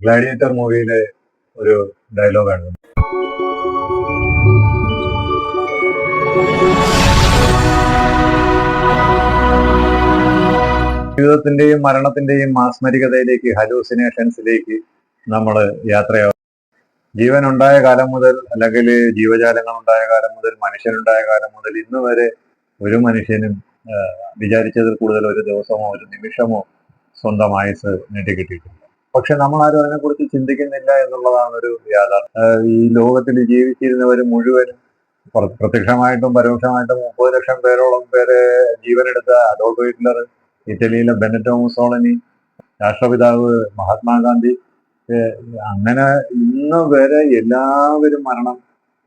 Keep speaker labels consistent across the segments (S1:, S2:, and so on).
S1: Gladiator മൂവിയിലെ ഒരു ഡയലോഗാണ് ജീവിതത്തിന്റെയും മരണത്തിന്റെയും മാസ്മരികതയിലേക്ക് ഹലൂസിനേഷൻസിലേക്ക് നമ്മൾ യാത്രയാവും. ജീവൻ ഉണ്ടായ കാലം മുതൽ അല്ലെങ്കിൽ ജീവജാലങ്ങൾ ഉണ്ടായ കാലം മുതൽ മനുഷ്യനുണ്ടായ കാലം മുതൽ ഇന്ന് വരെ ഒരു മനുഷ്യനും വിചാരിച്ചതിൽ കൂടുതൽ ഒരു ദിവസമോ ഒരു നിമിഷമോ സ്വന്തം ആയുസ് നീട്ടിക്കിട്ടിയിട്ടില്ല. പക്ഷെ നമ്മൾ ആരും അതിനെക്കുറിച്ച് ചിന്തിക്കുന്നില്ല എന്നുള്ളതാണ് ഒരു യാഥാർത്ഥ്യം ഈ ലോകത്തിൽ ജീവിച്ചിരുന്നവർ മുഴുവനും പ്രത്യക്ഷമായിട്ടും പരോക്ഷമായിട്ടും മുപ്പത് ലക്ഷം പേരോളം പേര് ജീവനെടുത്ത അഡോൾഫ് ഹിറ്റ്ലർ ഇറ്റലിയിലെ ബെനറ്റോ മുസോളനി രാഷ്ട്രപിതാവ് മഹാത്മാഗാന്ധി അങ്ങനെ ഇന്ന് വരെ എല്ലാവരും മരണം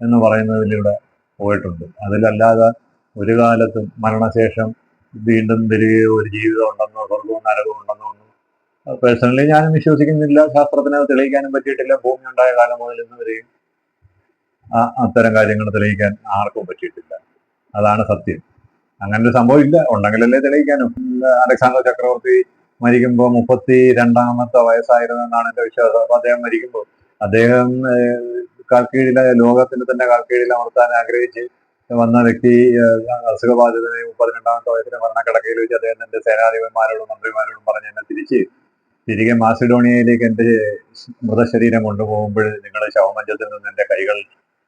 S1: എന്ന് പറയുന്നതിലൂടെ പോയിട്ടുണ്ട്. അതിലല്ലാതെ ഒരു കാലത്തും മരണശേഷം വീണ്ടും വരികയോ ഒരു ജീവിതം ഉണ്ടെന്നോ സ്വർഗവും നരകവും ഉണ്ടെന്നോ ഒന്നും പേഴ്സണലി ഞാനും വിശ്വസിക്കുന്നില്ല. ശാസ്ത്രത്തിന് അത് തെളിയിക്കാനും പറ്റിയിട്ടില്ല. ഭൂമി ഉണ്ടായ കാലം മുതൽ ഇന്ന് വരെയും അത്തരം കാര്യങ്ങൾ തെളിയിക്കാൻ ആർക്കും പറ്റിയിട്ടില്ല. അതാണ് സത്യം. അങ്ങനെ ഒരു സംഭവം ഇല്ല. ഉണ്ടെങ്കിലല്ലേ തെളിയിക്കാനും. അലക്സാണ്ടർ ചക്രവർത്തി മരിക്കുമ്പോൾ മുപ്പത്തി രണ്ടാമത്തെ വയസ്സായിരുന്നു എന്നാണ് എന്റെ വിശ്വാസം. അപ്പൊ അദ്ദേഹം മരിക്കുമ്പോൾ അദ്ദേഹം കാൽക്കീഴിലെ ലോകത്തിന്റെ തന്നെ കാൽക്കീഴിൽ അമർത്താൻ ആഗ്രഹിച്ച് വന്ന വ്യക്തി അസുഖബാധിതനെ മുപ്പത്തിരണ്ടാമത്തെ വയസ്സിലെ മരണക്കിടക്കയിൽ വെച്ച് അദ്ദേഹത്തിന്റെ സേനാധിപന്മാരോടും മന്ത്രിമാരോടും പറഞ്ഞ് എന്നെ തിരിച്ച് തിരികെ മാസിഡോണിയയിലേക്ക് എന്റെ മൃതശരീരം കൊണ്ടുപോകുമ്പോൾ നിങ്ങളുടെ ശവമഞ്ചത്തിൽ നിന്ന് എന്റെ കൈകൾ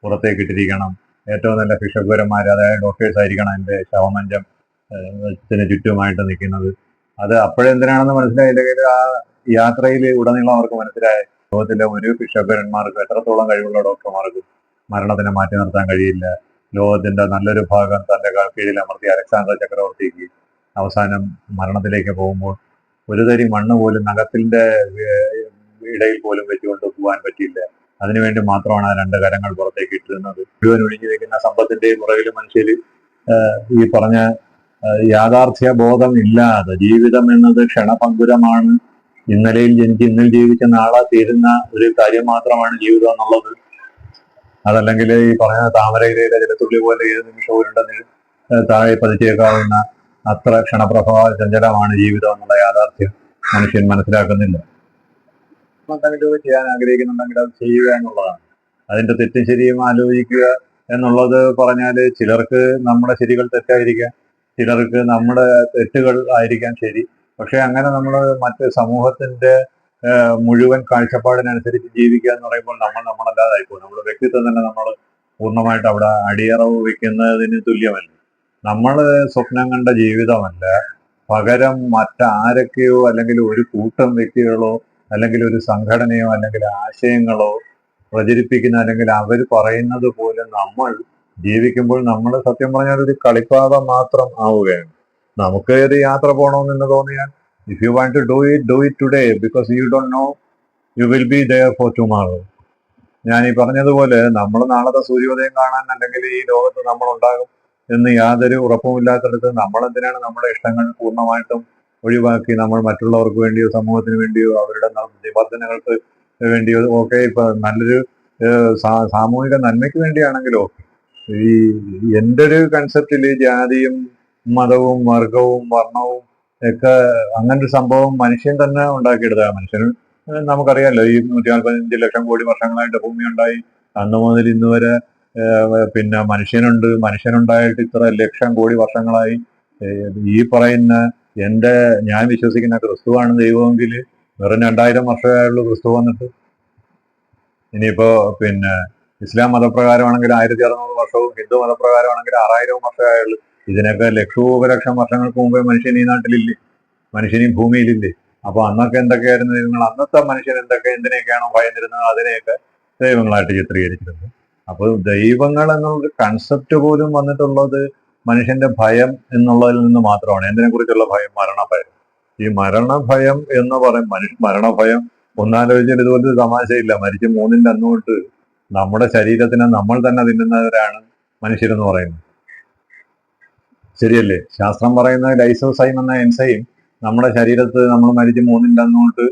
S1: പുറത്തേക്ക് ഇട്ടിരിക്കണം. ഏറ്റവും നല്ല ഫിഷക്കുരന്മാർ അതായത് ഡോക്ടേഴ്സ് ആയിരിക്കണം എന്റെ ശവമഞ്ചം ത്തിന് ചുറ്റുമായിട്ട് നിൽക്കുന്നത്. അത് അപ്പോഴെന്തിനാണെന്ന് മനസ്സിലായില്ലെങ്കിൽ ആ യാത്രയിൽ ഉടനീളം അവർക്ക് മനസ്സിലായി. ലോകത്തിലെ ഒരു ഫിഷക്കുരന്മാർക്കും എത്രത്തോളം കഴിവുള്ള ഡോക്ടർമാർക്ക് മരണത്തിനെ മാറ്റി നിർത്താൻ കഴിയില്ല. ലോകത്തിന്റെ നല്ലൊരു ഭാഗം തന്റെ കീഴിൽ അമർത്തി അലക്സാണ്ടർ ചക്രവർത്തിക്ക് അവസാനം മരണത്തിലേക്ക് പോകുമ്പോൾ ഒരു തരി മണ്ണ് പോലും നഖത്തിന്റെ ഇടയിൽ പോലും വെച്ചുകൊണ്ട് പോകാൻ പറ്റിയില്ല. അതിനുവേണ്ടി മാത്രമാണ് ആ രണ്ട് കരങ്ങൾ പുറത്തേക്ക് ഇട്ടിരുന്നത്. മുഴുവൻ ഒഴിഞ്ഞു വെക്കുന്ന സമ്പത്തിന്റെയും പുറകിൽ മനുഷ്യർ ഈ പറഞ്ഞ യാഥാർത്ഥ്യ ബോധം ഇല്ലാതെ ജീവിതം എന്നത് ക്ഷണപങ്കുരമാണ്. ഇന്നലെയിൽ ജനിച്ച് ഇന്നിൽ ജീവിച്ച നാളെ തീരുന്ന ഒരു കാര്യം മാത്രമാണ് ജീവിതം എന്നുള്ളത്. അതല്ലെങ്കിൽ ഈ പറഞ്ഞ താമരയിലെ ജലത്തുള്ളി പോലെ ഏത് നിമിഷവും ഉണ്ടെന്ന് താഴെ പതിച്ചേക്കാവുന്ന അത്ര ക്ഷണപ്രഭാവ ചഞ്ചലമാണ് ജീവിതം എന്നുള്ള യാഥാർത്ഥ്യം മനുഷ്യൻ മനസ്സിലാക്കുന്നില്ല. എന്തെങ്കിലും ചെയ്യാൻ ആഗ്രഹിക്കുന്നുണ്ടെങ്കിൽ അത് ചെയ്യുക എന്നുള്ളതാണ്. അതിന്റെ തെറ്റും ശരിയും ആലോചിക്കുക എന്നുള്ളത് പറഞ്ഞാൽ ചിലർക്ക് നമ്മുടെ ശരികൾ തെറ്റായിരിക്കാം ചിലർക്ക് നമ്മുടെ തെറ്റുകൾ ആയിരിക്കാം ശരി. പക്ഷെ അങ്ങനെ നമ്മൾ മറ്റ് സമൂഹത്തിന്റെ മുഴുവൻ കാഴ്ചപ്പാടിനനുസരിച്ച് ജീവിക്കുക എന്ന് പറയുമ്പോൾ നമ്മൾ നമ്മളല്ലാതായി പോകും നമ്മുടെ വ്യക്തിത്വം തന്നെ നമ്മൾ പൂർണമായിട്ട് അവിടെ അടിയറവ് വെക്കുന്നതിന് തുല്യമല്ല. നമ്മൾ സ്വപ്നം കണ്ട ജീവിതമല്ല. പകരം മറ്റാരൊക്കെയോ അല്ലെങ്കിൽ ഒരു കൂട്ടം വ്യക്തികളോ അല്ലെങ്കിൽ ഒരു സംഘടനയോ അല്ലെങ്കിൽ ആശയങ്ങളോ പ്രചരിപ്പിക്കുന്ന അല്ലെങ്കിൽ അവർ പറയുന്നത് പോലെ നമ്മൾ ജീവിക്കുമ്പോൾ നമ്മൾ സത്യം പറഞ്ഞാൽ ഒരു കളിപ്പാത മാത്രം ആവുകയാണ്. നമുക്ക് ഒരു യാത്ര പോകണമെന്ന് തോന്നിയാൽ if you want to do it do it today because you don't know you will be there for tomorrow ഞാൻ ഈ പറഞ്ഞതുപോലെ നമ്മൾ നാളത്തെ സൂര്യോദയം കാണാൻ അല്ലെങ്കിൽ ഈ ലോകത്ത് നമ്മൾ ഉണ്ടാകും എന്ന് യാതൊരു ഉറപ്പുമില്ലാത്തടത്ത് നമ്മളെന്തിനാണ് നമ്മുടെ ഇഷ്ടങ്ങൾ പൂർണമായിട്ടും ഒഴിവാക്കി നമ്മൾ മറ്റുള്ളവർക്ക് വേണ്ടിയോ സമൂഹത്തിന് വേണ്ടിയോ അവരുടെ നിബന്ധനകൾക്ക് വേണ്ടിയോ ഒക്കെ ഇപ്പൊ നല്ലൊരു സാമൂഹിക നന്മയ്ക്ക് വേണ്ടിയാണെങ്കിലോ ഈ എന്റെ ഒരു കൺസെപ്റ്റിൽ ജാതിയും മതവും വർഗവും വർണവും ഒക്കെ അങ്ങനൊരു സംഭവം മനുഷ്യൻ തന്നെ ഉണ്ടാക്കിയെടുത്താണ് മനുഷ്യൻ നമുക്കറിയാമല്ലോ ഈ നൂറ്റി നാൽപ്പത്തഞ്ച് ലക്ഷം കോടി വർഷങ്ങളായിട്ട് ഭൂമി ഉണ്ടായി അന്ന് മുതൽ ഇന്ന് വരെ പിന്നെ മനുഷ്യനുണ്ട്. മനുഷ്യനുണ്ടായിട്ട് ഇത്ര ലക്ഷം കോടി വർഷങ്ങളായി. ഈ പറയുന്ന എന്റെ ഞാൻ വിശ്വസിക്കുന്ന ക്രിസ്തുവാണ് ദൈവമെങ്കിൽ വെറും രണ്ടായിരം വർഷമായുള്ളൂ ക്രിസ്തു വന്നിട്ട്. ഇനിയിപ്പോ പിന്നെ ഇസ്ലാം മതപ്രകാരമാണെങ്കിൽ ആയിരത്തി അറുന്നൂറ് വർഷവും ഹിന്ദു മതപ്രകാരമാണെങ്കിൽ ആറായിരവും വർഷമായുള്ളൂ. ഇതിനൊക്കെ ലക്ഷോപലക്ഷം വർഷങ്ങൾക്ക് മുമ്പേ മനുഷ്യൻ ഈ നാട്ടിലില്ലേ? മനുഷ്യൻ ഈ ഭൂമിയിലില്ലേ? അപ്പൊ അന്നൊക്കെ എന്തൊക്കെയായിരുന്നു നിങ്ങൾ അന്നത്തെ മനുഷ്യൻ എന്തൊക്കെ എന്തിനെയൊക്കെയാണോ ഭയന്നിരുന്നത്? അതിനെയൊക്കെ ദൈവങ്ങളായിട്ട് ചിത്രീകരിച്ചിരുന്നത് അപ്പോൾ ദൈവങ്ങൾ എന്നുള്ളൊരു കൺസെപ്റ്റ് പോലും വന്നിട്ടുള്ളത് മനുഷ്യന്റെ ഭയം എന്നുള്ളതിൽ നിന്ന് മാത്രമാണ്. എന്തിനെ കുറിച്ചുള്ള ഭയം? മരണഭയം. ഈ മരണഭയം എന്ന് പറയും മനുഷ്യ മരണഭയം ഒന്നാലോചിച്ചാൽ ഇതുപോലൊരു തമാശയില്ല. മരിച്ച് മൂന്നിന്റെ അന്ന് നമ്മുടെ ശരീരത്തിനെ നമ്മൾ തന്നെ തിന്നുന്നവരാണ് മനുഷ്യരെന്ന് പറയുന്നത്. ശരിയല്ലേ? ശാസ്ത്രം പറയുന്ന ലൈസോസൈം എന്ന എൻസൈം നമ്മുടെ ശരീരത്ത് നമ്മൾ മരിച്ച് മൂന്നിന്റെ അന്ന് തൊട്ട്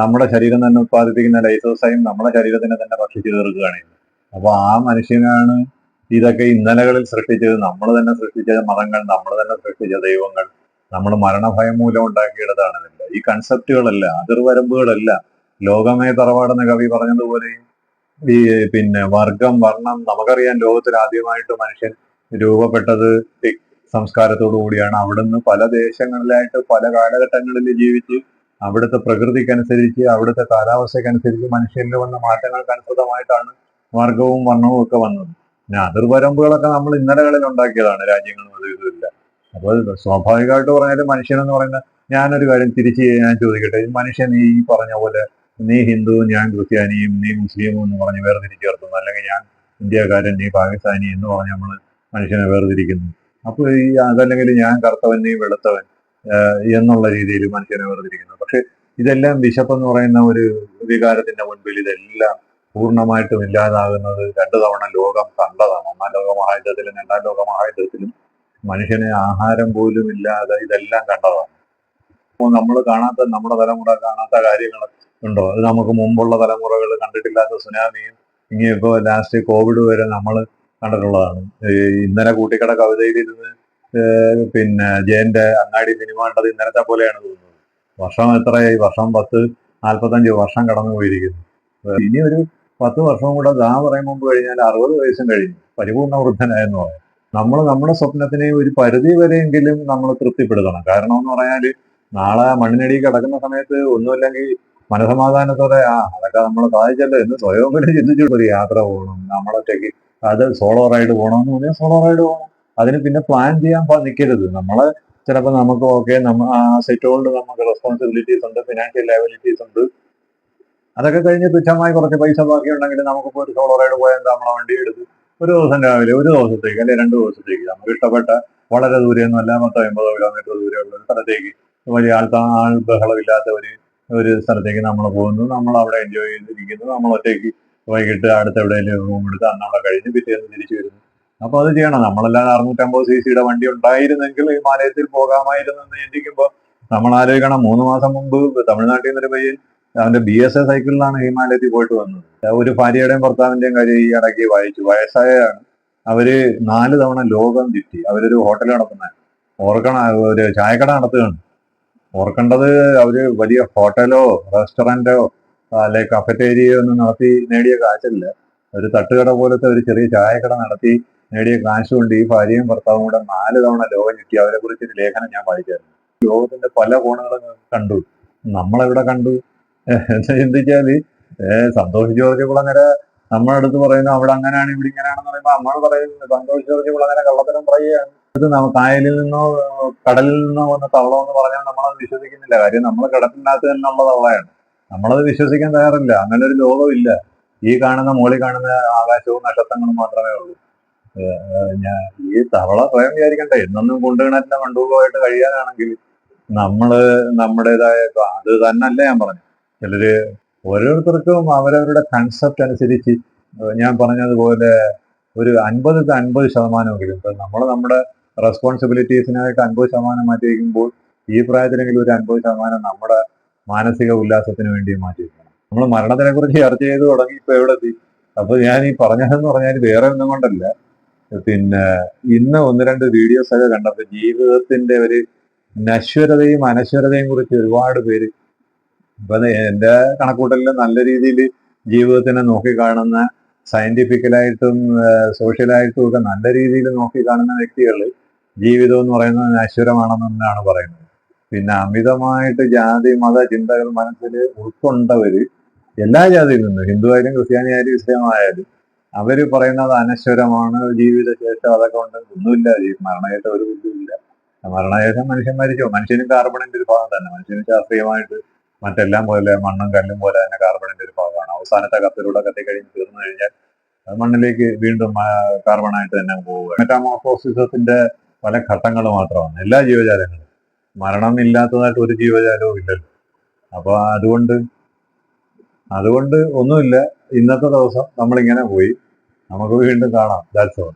S1: നമ്മുടെ ശരീരം തന്നെ ഉത്പാദിപ്പിക്കുന്ന ലൈസോസൈം നമ്മുടെ ശരീരത്തിനെ തന്നെ ഭക്ഷിച്ചു തീർക്കുകയാണ്. അപ്പൊ ആ മനുഷ്യനാണ് ഇതൊക്കെ ഇന്നലകളിൽ സൃഷ്ടിച്ചത്. നമ്മൾ തന്നെ സൃഷ്ടിച്ച മതങ്ങൾ നമ്മൾ തന്നെ സൃഷ്ടിച്ച ദൈവങ്ങൾ നമ്മൾ മരണഭയം മൂലം ഉണ്ടാക്കിയെടുത്താണ് ഈ കൺസെപ്റ്റുകളല്ല അതിർവരമ്പുകളല്ല. ലോകമേ തറവാടെന്ന കവി പറഞ്ഞതുപോലെ ഈ പിന്നെ വർഗം വർണം നമുക്കറിയാം ലോകത്തിൽ ആദ്യമായിട്ട് മനുഷ്യൻ രൂപപ്പെട്ടത് സംസ്കാരത്തോടു കൂടിയാണ്. അവിടുന്ന് പല ദേശങ്ങളിലായിട്ട് പല കാലഘട്ടങ്ങളിൽ ജീവിച്ച് അവിടുത്തെ പ്രകൃതിക്കനുസരിച്ച് അവിടുത്തെ കാലാവസ്ഥക്കനുസരിച്ച് മനുഷ്യരിൽ വന്ന മാറ്റങ്ങൾക്ക് അനുസൃതമായിട്ടാണ് വർഗവും വർണവും ഒക്കെ വന്നത്. പിന്നെ അതിർവരമ്പുകളൊക്കെ നമ്മൾ ഇന്നലകളിൽ ഉണ്ടാക്കിയതാണ്. രാജ്യങ്ങളും ഇതുമില്ല. അപ്പോൾ സ്വാഭാവികമായിട്ട് പറഞ്ഞാൽ മനുഷ്യനെന്ന് പറയുന്ന ഞാനൊരു കാര്യം തിരിച്ച് ഞാൻ ചോദിക്കട്ടെ? മനുഷ്യൻ ഈ പറഞ്ഞ പോലെ നീ ഹിന്ദു ഞാൻ ക്രിസ്ത്യാനിയും നീ മുസ്ലിമും എന്ന് പറഞ്ഞ് വേർതിരിച്ച് ചേർത്തുന്നു അല്ലെങ്കിൽ ഞാൻ ഇന്ത്യക്കാരൻ നീ പാകിസ്ഥാനി എന്ന് പറഞ്ഞ് നമ്മൾ മനുഷ്യനെ വേർതിരിക്കുന്നു. അപ്പോൾ ഈ അതല്ലെങ്കിൽ ഞാൻ കറുത്തവൻ നീ വെളുത്തവൻ എന്നുള്ള രീതിയിൽ മനുഷ്യനെ വേർതിരിക്കുന്നു. പക്ഷെ ഇതെല്ലാം വിശപ്പെന്ന് പറയുന്ന ഒരു വികാരത്തിന്റെ മുൻപിൽ ഇതെല്ലാം പൂർണമായിട്ടും ഇല്ലാതാകുന്നത് രണ്ടു തവണ ലോകം കണ്ടതാണ്. ഒന്നാം ലോക മഹായുദ്ധത്തിലും രണ്ടാം ലോക മഹായുദ്ധത്തിലും മനുഷ്യനെ ആഹാരം പോലും ഇല്ലാതെ ഇതെല്ലാം കണ്ടതാണ്. അപ്പോൾ നമ്മൾ കാണാത്ത നമ്മുടെ തലമുറ കാണാത്ത കാര്യങ്ങൾ ഉണ്ടോ? അത് നമുക്ക് മുമ്പുള്ള തലമുറകൾ കണ്ടിട്ടില്ലാത്ത സുനാമിയും ഇനി ലാസ്റ്റ് കോവിഡ് വരെ നമ്മൾ കണ്ടിട്ടുള്ളതാണ്. ഇന്നലെ കൂട്ടിക്കട കവിതയിലിരുന്ന് പിന്നെ ജയന്റെ അങ്ങാടി സിനിമ കണ്ടത് ഇന്നലത്തെ പോലെയാണ് തോന്നുന്നത്. വർഷം എത്രയായി? വർഷം പത്ത് നാൽപ്പത്തഞ്ച് വർഷം കടന്നു പോയിരിക്കുന്നു ഇനി ഒരു പത്ത് വർഷം കൂടെ ദാ പറയും മുമ്പ് കഴിഞ്ഞാൽ അറുപത് വയസ്സും കഴിഞ്ഞു. പരിപൂർണ വൃദ്ധനായെന്ന് പറയാം. നമ്മൾ നമ്മുടെ സ്വപ്നത്തിനെ ഒരു പരിധി വരെയെങ്കിലും നമ്മൾ തൃപ്തിപ്പെടുത്തണം. കാരണം എന്ന് പറഞ്ഞാൽ നാളെ മണ്ണിനടി കിടക്കുന്ന സമയത്ത് ഒന്നുമില്ലെങ്കിൽ മനസമാധാനത്തോടെ ആ അതൊക്കെ നമ്മൾ സാധിച്ചല്ലോ എന്ന് സ്വയംവരെ ചിന്തിച്ചിട്ട് ഒരു യാത്ര പോകണം. നമ്മളൊറ്റയ്ക്ക് അത് സോളോ റൈഡ് പോകണമെന്ന് പറഞ്ഞാൽ സോളോ റൈഡ് പോകണം. അതിന് പിന്നെ പ്ലാൻ ചെയ്യാൻ നിൽക്കരുത് നമ്മളെ ചിലപ്പോൾ നമുക്ക് ഓക്കെ നമ്മ സെറ്റ് ഹോൾഡ് നമുക്ക് റെസ്പോൺസിബിലിറ്റീസ് ഉണ്ട് ഫിനാൻഷ്യൽ ലയബിലിറ്റീസ് ഉണ്ട്. അതൊക്കെ കഴിഞ്ഞ് തുച്ഛമായി കുറച്ച് പൈസ ബാക്കിയുണ്ടെങ്കിൽ നമുക്കിപ്പോൾ ഒരു സോളോ റൈഡ് പോയാൽ നമ്മളെ വണ്ടി എടുത്ത്? ഒരു ദിവസം രാവിലെ ഒരു ദിവസത്തേക്ക് അല്ലെങ്കിൽ രണ്ട് ദിവസത്തേക്ക്. നമുക്ക് ഇഷ്ടപ്പെട്ട വളരെ ദൂരെയൊന്നും അല്ല മൊത്തം എൺപതോ കിലോമീറ്റർ ദൂരെയുള്ള ഒരു സ്ഥലത്തേക്ക്. വലിയ ആൾ ആൾ ബഹളമില്ലാത്ത ഒരു ഒരു സ്ഥലത്തേക്ക് നമ്മൾ പോകുന്നു. നമ്മൾ അവിടെ എൻജോയ് ചെയ്തിരിക്കുന്നു. നമ്മൾ ഒറ്റയ്ക്ക് വൈകിട്ട് അടുത്ത് എവിടെയെങ്കിലും റൂം എടുത്ത് അന്ന് അവിടെ കഴിഞ്ഞ് പിറ്റേന്ന് തിരിച്ചു വരുന്നു. അപ്പൊ അത് ചെയ്യണം. നമ്മളെല്ലാം അറുന്നൂറ്റമ്പത് സി സിയുടെ വണ്ടി ഉണ്ടായിരുന്നെങ്കിൽ ഹിമാലയത്തിൽ പോകാമായിരുന്നു എന്ന് ചിന്തിക്കുമ്പോൾ നമ്മൾ ആലോചിക്കണം. മൂന്ന് മാസം മുമ്പ് തമിഴ്നാട്ടിൽ നിന്നൊരു പയ്യൻ അവന്റെ ബി എസ് എ സൈക്കിളിലാണ് ഹിമാലയത്തിൽ പോയിട്ട് വന്നത്. ഒരു ഭാര്യയുടെയും ഭർത്താവിന്റെയും കാര്യം ഈ ഇടയ്ക്ക് വായിച്ചു. വയസ്സായാണ് അവർ നാല് തവണ ലോകം ചുറ്റി അവരൊരു ഹോട്ടൽ നടത്തുന്ന. ഓർക്കണ ഒരു ചായക്കട നടത്തുകയാണ്. ഓർക്കേണ്ടത് അവർ വലിയ ഹോട്ടലോ റെസ്റ്റോറന്റോ അല്ലെ കഫറ്റേരിയോ ഒന്നും നടത്തി നേടിയ കാശല്ല. ഒരു തട്ടുകട പോലത്തെ ഒരു ചെറിയ ചായക്കട നടത്തി നേടിയ കാശ് കൊണ്ട് ഈ ഭാര്യയും ഭർത്താവും കൂടെ നാല് തവണ ലോകം ചുറ്റി അവരെ കുറിച്ചൊരു ലേഖനം ഞാൻ വായിച്ചായിരുന്നു ലോകത്തിന്റെ പല കോണുകളും കണ്ടു. നമ്മളെവിടെ കണ്ടു? ചിന്തിച്ചാൽ ഏഹ് സന്തോഷ് ജോർജ് കുളങ്ങര നമ്മുടെ അടുത്ത് പറയുന്നു അവിടെ അങ്ങനെയാണ് ഇവിടെ ഇങ്ങനെയാണെന്ന് പറയുമ്പോൾ നമ്മൾ പറയുന്നത് സന്തോഷ് ജോർജ് കുളങ്ങര കള്ളത്തരം പറയുകയാണ്. കായലിൽ നിന്നോ കടലിൽ നിന്നോ വന്ന തവളം എന്ന് പറഞ്ഞാൽ നമ്മളത് വിശ്വസിക്കുന്നില്ല. കാര്യം നമ്മൾ കിടപ്പിനകത്ത് തന്നെയുള്ള തവളയാണ്. നമ്മളത് വിശ്വസിക്കാൻ തയ്യാറില്ല. അങ്ങനെ ഒരു ഇല്ല. ഈ കാണുന്ന മോളി കാണുന്ന ആകാശവും നക്ഷത്രങ്ങളും മാത്രമേ ഉള്ളൂ. ഞാൻ ഈ തവള സ്വയം വിചാരിക്കണ്ടേ. എന്നൊന്നും കൊണ്ടുകിണറ്റിന്റെ മണ്ടൂകമായിട്ട് കഴിയാനാണെങ്കിൽ നമ്മൾ നമ്മുടേതായ അത് തന്നല്ല ഞാൻ പറഞ്ഞു ചിലര് ഓരോരുത്തർക്കും അവരവരുടെ കൺസെപ്റ്റ് അനുസരിച്ച് ഞാൻ പറഞ്ഞതുപോലെ ഒരു അൻപത് അൻപത് ശതമാനമെങ്കിലും ഇപ്പൊ നമ്മൾ നമ്മുടെ റെസ്പോൺസിബിലിറ്റീസിനായിട്ട് അൻപത് ശതമാനം മാറ്റി വയ്ക്കുമ്പോൾ ഈ പ്രായത്തിലെങ്കിലും ഒരു അൻപത് ശതമാനം നമ്മുടെ മാനസിക ഉല്ലാസത്തിന് വേണ്ടി മാറ്റി വയ്ക്കണം നമ്മൾ മരണത്തിനെ കുറിച്ച് ചർച്ച ചെയ്ത് തുടങ്ങി ഇപ്പൊ എവിടെ എത്തി? അപ്പൊ ഞാൻ ഈ പറഞ്ഞതെന്ന് പറഞ്ഞാൽ വേറെ ഒന്നും കൊണ്ടല്ല. പിന്നെ ഇന്ന് ഒന്ന് രണ്ട് വീഡിയോസ് ഒക്കെ കണ്ടപ്പോ ജീവിതത്തിന്റെ ഒരു നശ്വരതയും അനശ്വരതയും കുറിച്ച് ഒരുപാട് പേര് ഇപ്പൊ എന്റെ കണക്കൂട്ടലിൽ നല്ല രീതിയിൽ ജീവിതത്തിനെ നോക്കി കാണുന്ന സയന്റിഫിക്കലായിട്ടും സോഷ്യലായിട്ടും ഒക്കെ നല്ല രീതിയിൽ നോക്കി കാണുന്ന വ്യക്തികൾ ജീവിതം എന്ന് പറയുന്നത് നശ്വരമാണെന്ന് തന്നെയാണ് പറയുന്നത്. പിന്നെ അമിതമായിട്ട് ജാതി മത ചിന്തകൾ മനസ്സിൽ ഉൾക്കൊണ്ടവര് എല്ലാ ജാതിയിൽ നിന്നും ഹിന്ദു ആയാലും ക്രിസ്ത്യാനി ആയാലും ഇസ്ലാം ആയാലും അവർ പറയുന്നത് അനശ്വരമാണ് ജീവിതശേഷം അതൊക്കെ ഉണ്ട്. ഒന്നുമില്ല മരണശേഷം ഒരു ബുദ്ധിമില്ല മരണശേഷം മനുഷ്യൻ മനുഷ്യന് മനുഷ്യനും കാർബണിന്റെ ഒരു ഭാഗം തന്നെ. മനുഷ്യന് ശാസ്ത്രീയമായിട്ട് മറ്റെല്ലാം പോലെ മണ്ണും കല്ലും പോലെ തന്നെ കാർബണിന്റെ ഒരു ഭാഗമാണ്. അവസാനത്തെ കത്തിലൂടെ കത്തിക്കഴിഞ്ഞ് തീർന്നു കഴിഞ്ഞാൽ മണ്ണിലേക്ക് വീണ്ടും കാർബണായിട്ട് തന്നെ പോവുക മെറ്റാമോഫോസിസത്തിന്റെ പല ഘട്ടങ്ങൾ മാത്രമാണ്. എല്ലാ ജീവജാലങ്ങളും. മരണം ഇല്ലാത്തതായിട്ട് ഒരു ജീവജാലവും ഇല്ലല്ലോ. അപ്പൊ അതുകൊണ്ട് അതുകൊണ്ട് ഒന്നുമില്ല. ഇന്നത്തെ ദിവസം നമ്മളിങ്ങനെ പോയി. നമുക്ക് വീണ്ടും കാണാം. That's all